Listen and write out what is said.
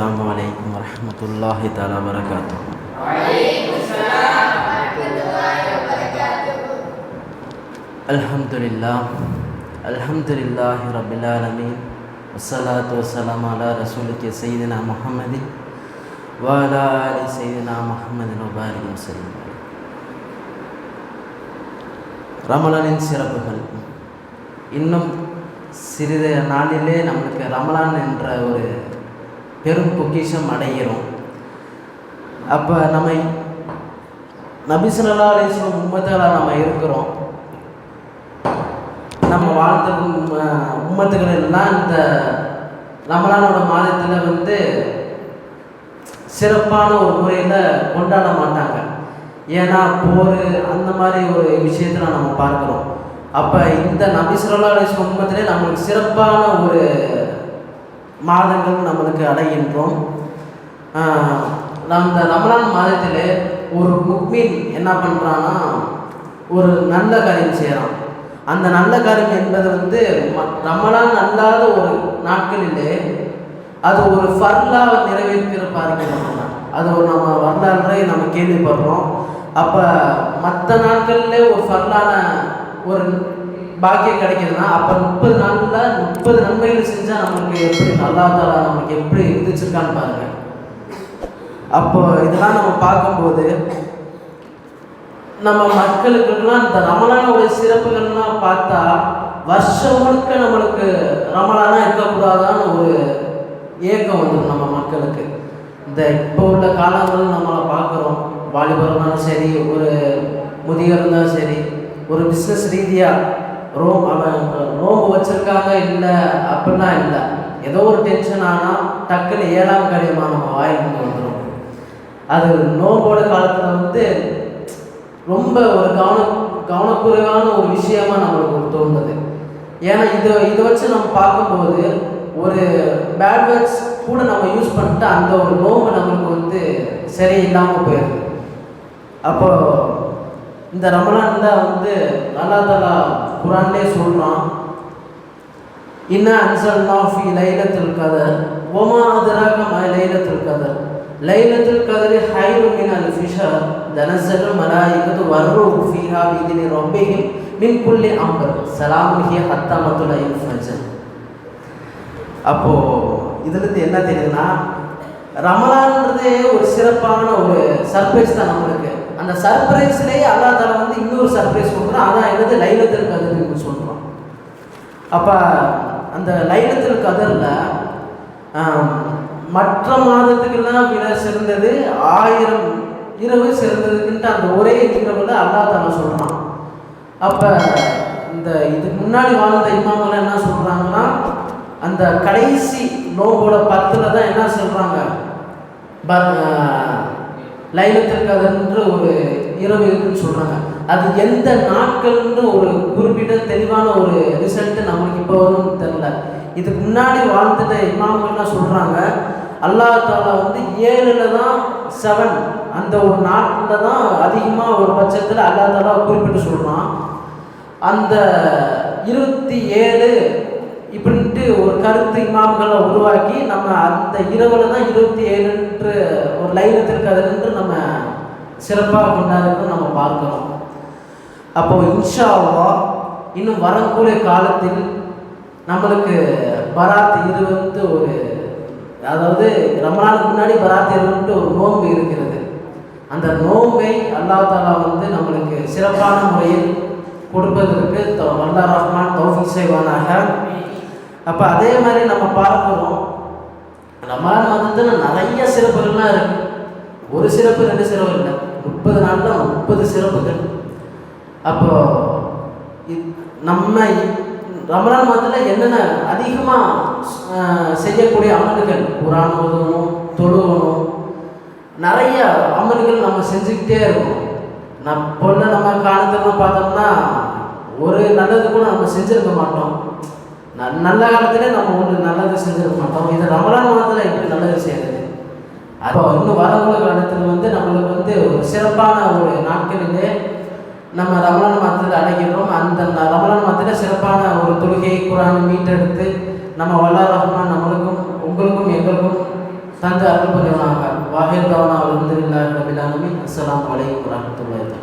السلام عليكم ورحمة الله تعالى وبركاته الحمد لله الحمد لله رب العالمين والصلاة والسلام على رسولك سيدنا محمد وعلى آل سيدنا محمد وبارك وسلم ரமலானின் சிறப்புகள் இன்னும் சிறிது நாளிலே நம்மளுக்கு ரமலான் என்ற ஒரு பெரும் பொக்கிஷம் அடைகிறோம். அப்போ நம்ம நபிசுல்லா அலிஸ்லம் உம்மத்துகளாக நம்ம இருக்கிறோம். நம்ம வாழ்ந்த உம்மத்துகள் எல்லாம் இந்த ரமலானோட மாதத்தில் வந்து சிறப்பான ஒரு முறையில் கொண்டாட மாட்டாங்க. ஏன்னா போர் அந்த மாதிரி ஒரு விஷயத்தில் நம்ம பார்க்குறோம். அப்போ இந்த நபிசுல்லா அலிஸ்லம் உம்மத்திலே நம்மளுக்கு சிறப்பான ஒரு மாதங்கள் நம்மளுக்கு அடைகின்றோம் அந்த ரமலான் மாதத்தில் ஒரு முக்மீன் என்ன பண்ணுறான்னா ஒரு நல்ல காரியம் செய்கிறான் அந்த நல்ல காரியம் என்பது வந்து ரமலான் அல்லாத ஒரு நாட்களிலே அது ஒரு ஃபர்லாக நிறைவேற்கிற பார்க்கிறோம் அது ஒரு நம்ம வரலாற்றை நம்ம கேள்விப்படுறோம். அப்போ மற்ற நாட்களில் ஒரு ஃபர்லான ஒரு பாக்கியம் கிடைக்குதுன்னா அப்போ முப்பது நாளில் முப்பது நன்மைகள் செஞ்சால் நமக்கு எப்படி நல்லா தாலா நமக்கு எப்படி இருந்துச்சிருக்கான்னு பாருங்க. அப்போ இதெல்லாம் நம்ம பார்க்கும்போது நம்ம மக்களுக்குலாம் இந்த ரமலானோட சிறப்புகள்லாம் பார்த்தா வருஷம் முழுக்க நம்மளுக்கு ரமலானா இருக்கக்கூடாதான்னு ஒரு ஏக்கம் வந்துடும் நம்ம மக்களுக்கு. இந்த இப்போ உள்ள காலங்கள் நம்மளை பார்க்குறோம். வாலிபர்னாலும் இருந்தாலும் சரி ஒரு முதியவர் இருந்தாலும் சரி ஒரு பிஸ்னஸ் ரீதியாக ரோம் அவன் நோம்பு வச்சுருக்காங்க இல்லை அப்படிலாம் இல்லை. ஏதோ ஒரு டென்ஷன் ஆனால் டக்குன்னு ஏழாம் காரியமாக நம்ம வாயிலுக்கு வந்துடும் அது நோம்போட காலத்தில் வந்து ரொம்ப ஒரு கவன கவனக்குறைவான ஒரு விஷயமா நம்மளுக்கு தோணுது. ஏன்னா இதை இதை வச்சு நம்ம பார்க்கும்போது ஒரு பேட் வேர்ட்ஸ் கூட நம்ம யூஸ் பண்ணிட்டு அந்த ஒரு நோம்பு நம்மளுக்கு வந்து சரியில்லாமல் போயிடுது. அப்போது இந்த ரமலானில் வந்து நல்லா தான் குரான்லே சொல்கிறான் இன்ன அன்சல்னா ஃபி லைலத்துல் கதர் ஒமா அதராக லைலத்துல் கதர். லைலத்துல் கதரி ஹைரு மின் அல் ஃபிஷர் தனசல் மலாயிகத்து வர்ரு ஃபீஹா பிதினி ரப்பிஹிம் மின் குல்லி அம்பர் சலாமுகிய ஹிய ஹத்தாமத்துல் ஐல் ஃபஜர். அப்போ இதுலேருந்து என்ன தெரியுதுன்னா ரமலான்றதே ஒரு சிறப்பான ஒரு சர்ப்ரைஸ் தான் நம்ம அந்த சர்ப்ரைஸ்லேயே அல்லா தலை வந்து இன்னொரு சர்ப்ரைஸ் கொடுக்குறோம் அதான் என்னது? லைலத்தில் கதர்னு சொல்கிறோம் அப்போ அந்த லைலத்தில் கதரில் மற்ற மாதத்துக்கெல்லாம் விட சிறந்தது ஆயிரம் இரவு சிறந்ததுக்குன்ட்டு அந்த ஒரே இரவில் அல்லா தலை சொல்கிறான் அப்போ இந்த இதுக்கு முன்னாடி வாழ்ந்த இமாமெல்லாம் என்ன சொல்கிறாங்கன்னா அந்த கடைசி நோவோட பத்தில் தான் என்ன சொல்கிறாங்க லைலத்திற்கு அதென்று ஒரு இரவு இருக்குன்னு சொல்கிறாங்க அது எந்த நாட்கள்னு ஒரு குறிப்பிட்ட தெளிவான ஒரு ரிசல்ட்டு நம்மளுக்கு இப்போ வரும்னு தெரில இதுக்கு முன்னாடி வாழ்ந்துட்ட இமாம்கள்லாம் சொல்கிறாங்க அல்லா தாலா வந்து ஏழில் தான் செவன் அந்த ஒரு நாட்டில் தான் அதிகமாக ஒரு பட்சத்தில் அல்லா தாலா குறிப்பிட்டு சொல்கிறான் அந்த இருபத்தி ஏழு இப்படின்ட்டு ஒரு கருத்து இமாம்களை உருவாக்கி நம்ம அந்த இரவில் தான் இருபத்தி ஏழுன்று ஒரு லைனத்திற்கு அதுன்று நம்ம சிறப்பாக கொண்டாடுறது நம்ம பார்க்குறோம். அப்போ இன்ஷாவா இன்னும் வரக்கூடிய காலத்தில் நம்மளுக்கு பராத் இருபத்து ஒரு அதாவது ரொம்ப நாளுக்கு முன்னாடி பராத் இருபட்டு ஒரு நோன்பு இருக்கிறது. அந்த நோன்பை அல்லா தாலா வந்து நம்மளுக்கு சிறப்பான முறையில் கொடுப்பதற்கு வல்லா ரஹ்மான் தௌஃபிக் செய்வானாக. அப்போ அதே மாதிரி நம்ம பார்க்குறோம் ரமலான் மாதத்தில் நிறைய சிறப்புகள்லாம் இருக்கு. ஒரு சிறப்பு ரெண்டு சிறப்பு இல்லை. முப்பது நாளில் முப்பது சிறப்புகள். அப்போ நம்ம ரமலான் மாதத்தில் என்னென்ன அதிகமாக செய்யக்கூடிய அமல்கள்? குரான் ஓதணும் தொழுவணும். நிறைய அமல்கள் நம்ம செஞ்சுக்கிட்டே இருக்கோம். நான் பொண்ணை நம்ம காலத்துலாம் பார்த்தோம்னா ஒரு நல்லது கூட நம்ம செஞ்சுருக்க மாட்டோம். நல்ல காலத்திலே நம்ம ஒன்று நல்லது செஞ்சிருக்க மாட்டோம். இது ரமலான் மாதத்தில் எப்படி நல்லது செய்யறது. அப்போ இன்னும் வரவுள்ள காலத்தில் வந்து நம்மளுக்கு வந்து ஒரு சிறப்பான ஒரு நாட்களிலே நம்ம ரமலான் மாதத்தில் அடைகிறோம் அந்த ரமலான் மாதத்தில் சிறப்பான ஒரு தொழுகை குரான் மீட்டெடுத்து நம்ம வல்லா ரஹ்மான் நம்மளுக்கும் உங்களுக்கும் எங்களுக்கும் தந்து அருள் புரிவானாக. வாஹிர் தவனா அலமதுல்லாஹி ரபில் ஆலமீன். அஸ்ஸலாமு அலைக்கும் வரஹ்மத்துல்லாஹி